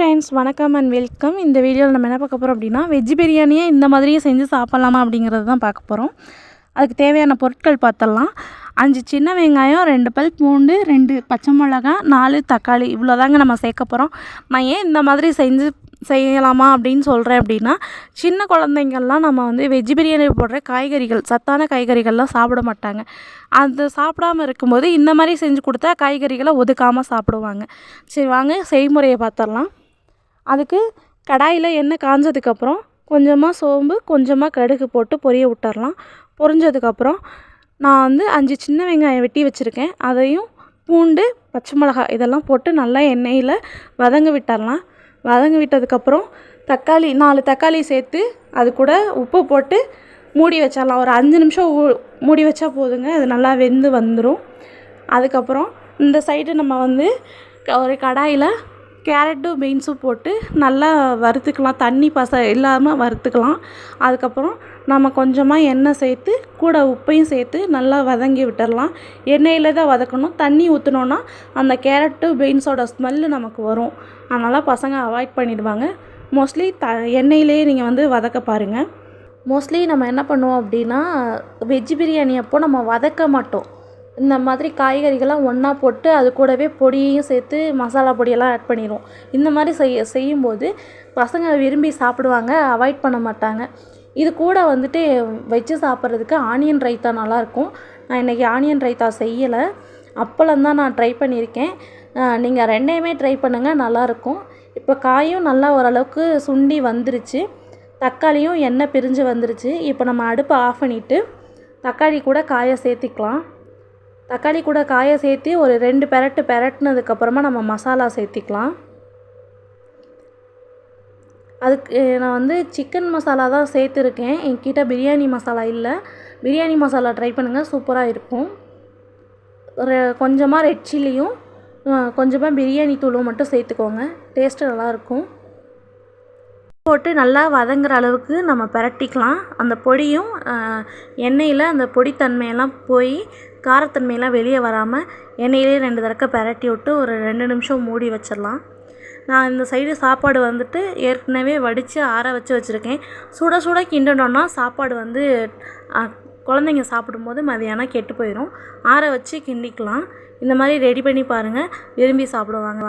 Friends வணக்கம் and welcome இந்த வீடியோவில் நம்ம என்ன பார்க்க போகிறோம் அப்படின்னா வெஜ் பிரியாணியை இந்த மாதிரியே செஞ்சு சாப்பிட்லாமா அப்படிங்கிறது தான் பார்க்க போகிறோம் அதுக்கு தேவையான பொருட்கள் பார்த்தலாம் அஞ்சு சின்ன வெங்காயம் ரெண்டு பல் பூண்டு ரெண்டு பச்சை மிளகா நாலு தக்காளி இவ்வளோதாங்க நம்ம சேர்க்க போகிறோம் நான் ஏன் இந்த மாதிரி செஞ்சு செய்யலாமா அப்படின்னு சொல்கிறேன் அப்படின்னா சின்ன குழந்தைங்கள்லாம் நம்ம வந்து வெஜ் பிரியாணி போடுற காய்கறிகள் சத்தான காய்கறிகள்லாம் சாப்பிட மாட்டாங்க. அது சாப்பிடாம இருக்கும்போது இந்த மாதிரி செஞ்சு கொடுத்தா காய்கறிகளை ஒதுக்காமல் சாப்பிடுவாங்க. சரி வாங்க செய்முறையை பார்த்துடலாம். அதுக்கு கடாயில் எண்ணெய் காஞ்சதுக்கப்புறம் கொஞ்சமாக சோம்பு கொஞ்சமாக கடுகு போட்டு பொரிய விட்டுறலாம். பொரிஞ்சதுக்கப்புறம் நான் வந்து அஞ்சு சின்ன வெங்காயம் வெட்டி வச்சுருக்கேன். அதையும் பூண்டு பச்சை மிளகாய் இதெல்லாம் போட்டு நல்லா எண்ணெயில் வதங்க விட்டுறலாம். வதங்க விட்டதுக்கப்புறம் தக்காளி நாலு தக்காளி சேர்த்து அது கூட உப்பு போட்டு மூடி வச்சிடலாம் ஒரு அஞ்சு நிமிஷம் மூடி வச்சா போதுங்க. அது நல்லா வெந்து வந்துடும் அதுக்கப்புறம் இந்த சைடு நம்ம வந்து க- ஒரு கடாயில் கேரட்டும் பீன்ஸும் போட்டு நல்லா வறுத்துக்கலாம். தண்ணி பச இல்லாமல் வறுத்துக்கலாம். அதுக்கப்புறம் நம்ம கொஞ்சமாக எண்ணெய் சேர்த்து கூட உப்பையும் சேர்த்து நல்லா வதங்கி விட்டுறலாம். எண்ணெயில் தான் வதக்கணும். தண்ணி ஊற்றினோன்னா அந்த கேரட்டு பீன்ஸோட ஸ்மெல்லு நமக்கு வரும். அதனால் பசங்க அவாய்ட் பண்ணிடுவாங்க. மோஸ்ட்லி த எண்ணெயிலேயே நீங்கள் வந்து வதக்க பாருங்கள் மோஸ்ட்லி நம்ம என்ன பண்ணுவோம் அப்படின்னா வெஜ் பிரியாணி அப்போது நம்ம வதக்க மாட்டோம். இந்த மாதிரி காய்கறிகள்லாம் ஒன்றா போட்டு அது கூடவே பொடியையும் சேர்த்து மசாலா பொடியெல்லாம் ஆட் பண்ணிடுவோம் இந்த மாதிரி செய்ய செய்யும்போது பசங்க விரும்பி சாப்பிடுவாங்க அவாய்ட் பண்ண மாட்டாங்க. இது கூட வந்துட்டு வச்சு சாப்பிட்றதுக்கு ஆனியன் ரைத்தா நல்லாயிருக்கும் நான் இன்றைக்கி ஆனியன் ரைத்தா செய்யலை. அப்பளம் தான் நான் ட்ரை பண்ணியிருக்கேன். நீங்கள் ரெண்டையுமே ட்ரை பண்ணுங்கள் நல்லாயிருக்கும் இப்போ காயும் நல்லா ஓரளவுக்கு சுண்டி வந்துருச்சு. தக்காளியும் எண்ணெய் பிரிஞ்சு வந்துருச்சு. இப்போ நம்ம அடுப்பை ஆஃப் பண்ணிவிட்டு தக்காளி கூட காயை சேர்த்திக்கலாம். தக்காளி கூட காயை சேர்த்து ஒரு ரெண்டு பெரட்டு பெரட்டினதுக்கப்புறமா நம்ம மசாலா சேர்த்திக்கலாம். அதுக்கு நான் வந்து சிக்கன் மசாலா தான் சேர்த்துருக்கேன். என்கிட்ட பிரியாணி மசாலா இல்லை. பிரியாணி மசாலா ட்ரை பண்ணுங்கள் சூப்பராக இருக்கும். ஒரு கொஞ்சமாக ரெட் சில்லியும் கொஞ்சமாக பிரியாணி தூளும் மட்டும் சேர்த்துக்கோங்க. டேஸ்ட்டு நல்லாயிருக்கும். போட்டு நல்லா வதங்குற அளவுக்கு நம்ம பிரட்டிக்கலாம். அந்த பொடியும் எண்ணெயில் அந்த பொடித்தன்மையெல்லாம் போய் காரத்தன்மையெல்லாம் வெளியே வராமல் எண்ணெயிலே ரெண்டு தடக்க பிரட்டி விட்டு ஒரு ரெண்டு நிமிஷம் மூடி வச்சிடலாம். நான் இந்த சைடு சாப்பாடு வந்துட்டு ஏற்கனவே வடித்து ஆற வச்சு வச்சுருக்கேன். சுட சுட கிண்டனோன்னா சாப்பாடு வந்து குழந்தைங்க சாப்பிடும்போது மதியானம் கெட்டு போயிடும் ஆற வச்சு கிண்டிக்கலாம். இந்த மாதிரி ரெடி பண்ணி பாருங்கள் விரும்பி சாப்பிடுவாங்க.